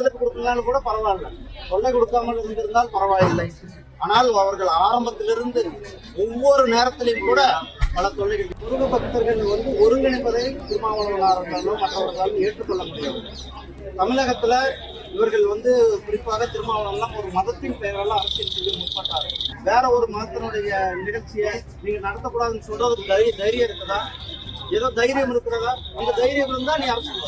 ஒத்துழைப்பு கொடுக்கலாம்னு கூட பரவாயில்ல. தொல்லை கொடுக்காமல் இருந்திருந்தால் பரவாயில்லை. ஆனால் அவர்கள் ஆரம்பத்திலிருந்து ஒவ்வொரு நேரத்திலையும் கூட பல தொல்லைகள். முருக பக்தர்கள் வந்து ஒருங்கிணைப்பதை திருமாவளவனாக இருந்தாலும் மற்றவர்களாலும் ஏற்றுக்கொள்ள முடியாது. தமிழகத்துல இவர்கள் வந்து குறிப்பாக திருமாவளவன்லாம் ஒரு மதத்தின் பெயரால் அரசியல் செய்ய முற்பட்டார். வேற ஒரு மதத்தினுடைய நிகழ்ச்சியை நீங்க நடத்தக்கூடாதுன்னு சொல்றது தைரிய தைரியம் இருக்குதா? ஏதோ தைரியம் இருக்கிறதா? அந்த தைரியம் இருந்தா நீ அரசியல்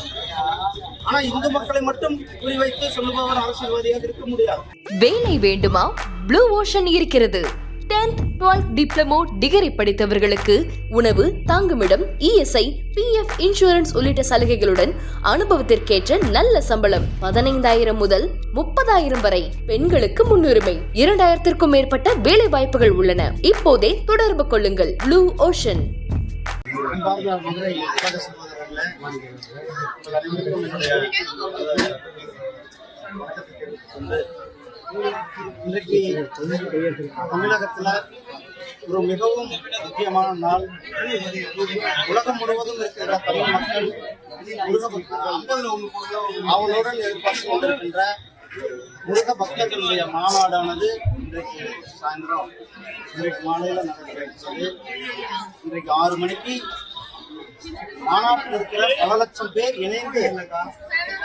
ஆனா இந்து மக்களை மட்டும் குறிவைத்து சொல்லுபவர் அரசியல்வாதியாக இருக்க முடியாது. வேலை வேண்டுமா? ப்ளூ ஓஷன் இருக்கிறது. 10th 12th டிப்ளமோ டிகிரி படித்தவர்களுக்கு உணவு தங்குமிடம் இஎஸ்ஐ பிஎஃப் இன்சூரன்ஸ் உள்ளிட்ட சலுகைகளுடன் அனுபவத்திற்கேற்ற நல்ல சம்பளம். பதினைந்தாயிரம் முதல் முப்பதாயிரம் வரை பெண்களுக்கு முன்னுரிமை. இரண்டாயிரத்திற்கும் மேற்பட்ட வேலை வாய்ப்புகள் உள்ளன. இப்போதே தொடர்பு கொள்ளுங்கள். ப்ளூ ஓஷன் இன்றைக்கு தமிழகத்துல ஒரு மிகவும் முக்கியமான நாள். உலகம் முழுவதும் இருக்கிற தமிழ் மக்கள் முருக அவளுடன் எதிர்பார்த்து கொண்டிருக்கின்ற முருக பக்தர்களுடைய மாநாடானது இன்றைக்கு சாயந்தரம். இன்றைக்கு மாலையில் நடைபெற இன்றைக்கு ஆறு மணிக்கு மாநாட்டில் இருக்கிற பல லட்சம் பேர் இணைந்து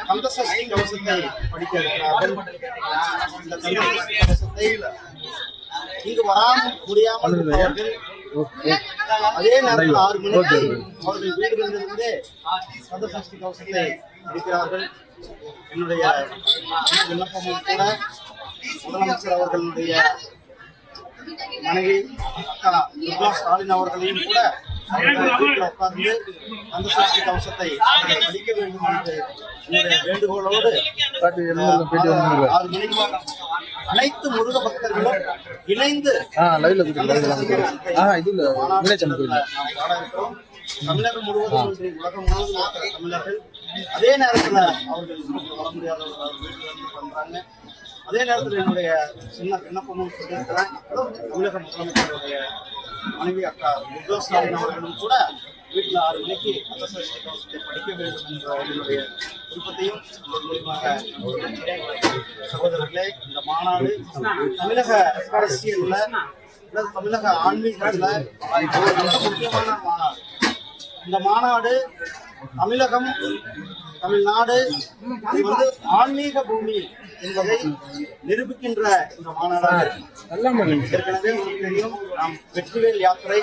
கந்தசஷ்டி கவசத்தை படிக்க இருக்கிறார்கள் இந்த கந்தசஷ்டி கவசத்தை இங்கு வராமல் முடியாமல் இருப்பவர்கள் அதே நேரத்தில் ஆறு மணிக்கு அவர்கள் வீடுகளிலிருந்தே கந்தசஷ்டி கவசத்தை படிக்கிறார்கள் என்னுடைய விண்ணப்பமும் கூட முதலமைச்சர் அவர்களுடைய மனைவி அக்கா துர்கா ஸ்டாலின் அவர்களையும் கூட உட்கார்ந்து அந்த சஷ்டி கவசத்தை படிக்க வேண்டும் என்று என்னுடைய வேண்டுகோளோடு ஆறு மணிக்கு அனைத்து முருக பக்தர்களும் இணைந்து இது தமிழகம் முழுவதும் உலகம் முழுவதும் தமிழர்கள் அதே நேரத்தில் அவர்கள் வர முடியாதவர்கள் பண்றாங்க அதே நேரத்தில் என்னுடைய சின்ன விண்ணப்பமும் சொல்லியிருக்கிறேன். தமிழக முதலமைச்சருடைய மனைவி அக்கா துர்கா ஸ்டாலின் அவர்களும் கூட வீட்டில் ஆறு மணிக்கு அந்த படிக்க வேண்டும் என்ற என்னுடைய விருப்பத்தையும் மூலியமாக சகோதரர்களே இந்த மாநாடு தமிழக அரசியல்ல தமிழக ஆன்மீகத்தில் முக்கியமான மாநாடு. இந்த மாநாடு தமிழகம் தமிழ்நாடு இது வந்து ஆன்மீக பூமி நிரூபிக்கின்ற இந்த மாநாடாக ஏற்கனவே உங்களுக்கு தெரியும் நாம் வெற்றிவேல் யாத்திரை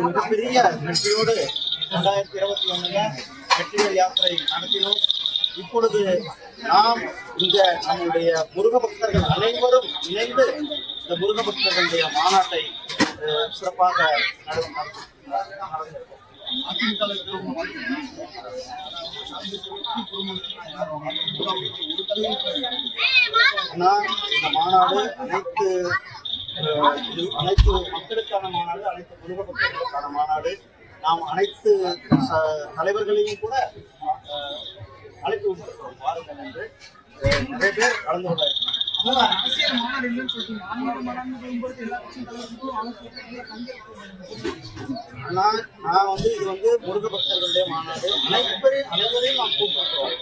மிகப்பெரிய வெற்றியோடு ரெண்டாயிரத்தி இருபத்தி ஒண்ணுல வெற்றிவேல் யாத்திரை நடத்தினோம். இப்பொழுது நாம் இங்க நம்முடைய முருக பக்தர்கள் அனைவரும் இணைந்து இந்த முருக பக்தர்களுடைய மாநாட்டை சிறப்பாக ஆனா இந்த மாநாடு அனைத்து அனைத்து மக்களுக்கான மாநாடு அனைத்து முருக மாநாடு நாம் அனைத்து தலைவர்களையும் கூட அழைத்து அழைப்பு வாருங்கள் என்று நிறைய பேர் கலந்து கொள்ள இருக்கிறாங்க. நான் நான் வந்து இது வந்து முருக பக்தர்களுடைய மாநாடு. அனைவரையும் அனைவரையும் நாம் கூப்பிடுறோம்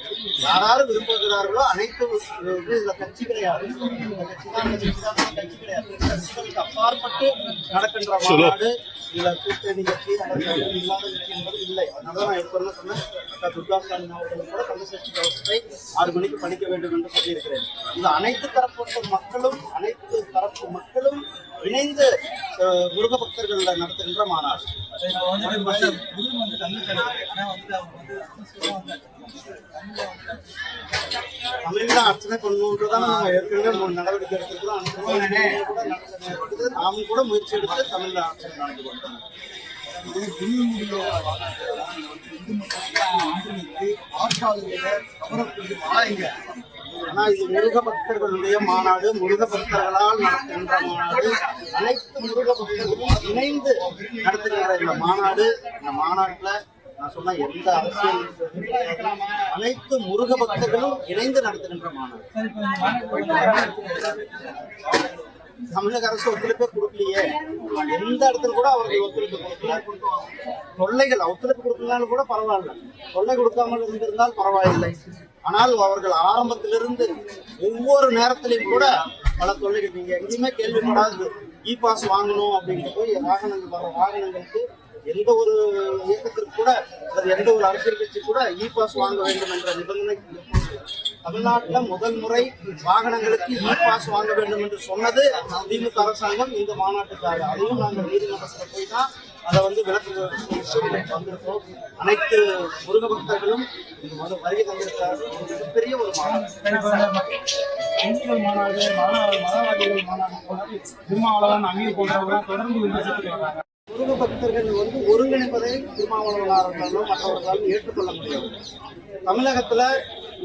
விரும்புகிறார்களோ அனைத்து இது வந்து இதுல கட்சி கிடையாது. கட்சி கிடையாது. கட்சிகளுக்கு அப்பாற்பட்டு நடக்கின்ற மாநாடு இதுல கூட்டணி கட்சி இல்லாத கட்சி என்பது இல்லை. அதனால நான் எப்ப சொன்னேன் துர்கா ஸ்டாலின் அவர்கள் கூட கந்தசஷ்டி கவசத்தை ஆறு மணிக்கு படிக்க வேண்டும் என்று சொல்லியிருக்கிறேன். இது அனைத்து தரப்பட்ட மக்களும் அனைத்து தரப்பு மக்களும் இணைந்து முருக பக்தர்கள் நடத்துகின்ற மாநாடு. தமிழ்ல அர்ச்சனை பண்ணணுன்றதான் நம்ம ஏற்கனவே நடவடிக்கை இருக்குது. நாமும் கூட முயற்சி எடுத்து தமிழ்ல அர்ச்சனை நடந்து கொண்டோம். ஆனா இது முருக பக்தர்களுடைய மாநாடு. முருக பக்தர்களால் நடத்துகின்ற மாநாடு. அனைத்து முருக பக்தர்களும் இணைந்து நடத்துகின்ற இந்த மாநாடு. இந்த மாநாட்டுல நான் சொன்ன எந்த அரசியல் அனைத்து முருக பக்தர்களும் இணைந்து நடத்துகின்ற மாநாடு. தமிழக அரசு ஒத்துழைப்பே கொடுக்கலையே. எந்த இடத்துல கூட அவர்கள் ஒத்துழைப்பு கொடுக்கல. தொல்லைகள் ஒத்துழைப்பு கொடுக்கலனாலும் கூட பரவாயில்ல. தொல்லை கொடுக்காமல் இருந்திருந்தால் பரவாயில்லை. ஆனால் அவர்கள் ஆரம்பத்திலிருந்து ஒவ்வொரு நேரத்திலையும் கூட பல தொழில்கள் நீங்க எங்கேயுமே கேள்விப்படாது இ e பாஸ் வாங்கணும் அப்படின்ட்டு போய் வாகனங்கள் வர வாகனங்களுக்கு எந்த ஒரு இயக்கத்திற்கு கூட அல்லது எந்த ஒரு அரசியல் கட்சி கூட e இ பாஸ் வாங்க வேண்டும் என்ற நிபந்தனை தமிழ்நாட்டில் முதல் முறை வாகனங்களுக்கு e இ பாஸ் வாங்க வேண்டும் என்று சொன்னது திமுக அரசாங்கம் இந்த மாநாட்டுக்காக. அதையும் நாங்கள் நீதிமன்றத்தில் போய் தான் அதை வந்து விளக்கு வந்திருக்கோம் அனைத்து முருக பக்தர்களும் வருகை தந்திருக்கிறார்கள். மிகப்பெரிய ஒரு மாநாடு. மாநாடு மதவாதிகள் மாநாடு திருமாவளவன் அமீர் போன்றவங்க தொடர்ந்து வர்றாங்க. முருக பக்தர்கள் வந்து ஒருங்கிணைப்பதை திருமாவளவனார்களாலும் மற்றவர்களாலும் ஏற்றுக்கொள்ள முடியாது. தமிழகத்துல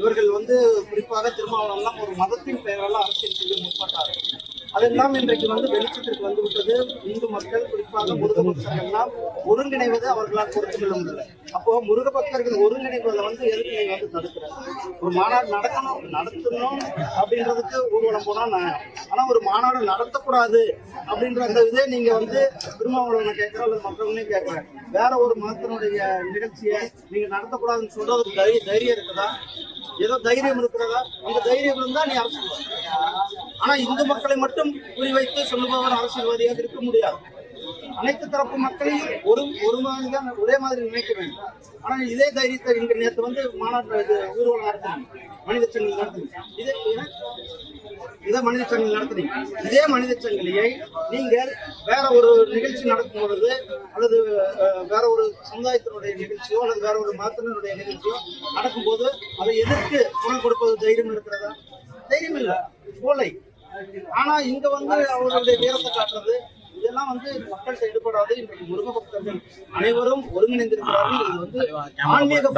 இவர்கள் வந்து குறிப்பாக திருமாவளவன்லாம் ஒரு மதத்தின் பெயரெல்லாம் அரசியல் செய்ய முற்பட்டார்கள். அதெல்லாம் இன்றைக்கு வந்து வெளிச்சத்திற்கு வந்து விட்டது. இந்து மக்கள் குறிப்பாக முருக பக்தர்கள் எல்லாம் ஒருங்கிணைவது அவர்களால் பொறுத்து கொள்ள முடியல. அப்போ முருக பக்தர்கள் ஒருங்கிணைப்பதை வந்து எதுக்கு நீங்க வந்து தடுக்கிறேன் ஒரு மாநாடு நடக்கணும் நடத்தணும் அப்படின்றதுக்கு ஊர்வலம் போனா நான் ஆனா ஒரு மாநாடு நடத்தக்கூடாது அப்படின்ற அந்த இதே நீங்க வந்து திருமாவளவனை கேட்கிறோம் அல்லது மற்றவங்களையும் கேட்கிறேன் வேற ஒரு மதத்தினுடைய நிகழ்ச்சியை நீங்க நடத்தக்கூடாதுன்னு சொல்றது தைரியம் இருக்குதா? ஏதோ தைரியம் இருக்கிறதா? அந்த தைரியம் இருந்தா நீ அரசு ஆனா இந்து மக்களை மட்டும் குறிவைத்து சொல்லுபவர் அரசியல்வாதியாக இருக்க முடியாது. அனைத்து தரப்பு மக்களையும் ஒரு ஒரு மாதிரி தான் ஒரே மாதிரி நினைக்க வேண்டும். ஆனால் இதே தைரியத்தை இங்க நேற்று வந்து மாநாட்டு இது ஊர்வலம் நடத்தினீங்க மனித சங்கிலி நடத்தினீங்க இதே இதே மனித சங்கங்கள் நடத்தினீங்க. இதே மனித சங்கிலியை நீங்கள் வேற ஒரு நிகழ்ச்சி நடக்கும் பொழுது அல்லது வேற ஒரு சமுதாயத்தினுடைய நிகழ்ச்சியோ அல்லது வேற ஒரு மதத்தினருடைய நிகழ்ச்சியோ நடக்கும்போது அதை எதிர்த்து குரல் கொடுப்பது தைரியம் இருக்கிறதா? தைரியம் இல்லை. போலை. ஆனா இங்க வந்து அவர்களுடைய வீரத்தை காட்டுறது இதெல்லாம் வந்து மக்கள்கிட்ட ஈடுபடாது இன்றைக்கு முருக பக்தர்கள் அனைவரும் ஒருங்கிணைந்திருக்கிறார்கள். இது வந்து ஆன்மீக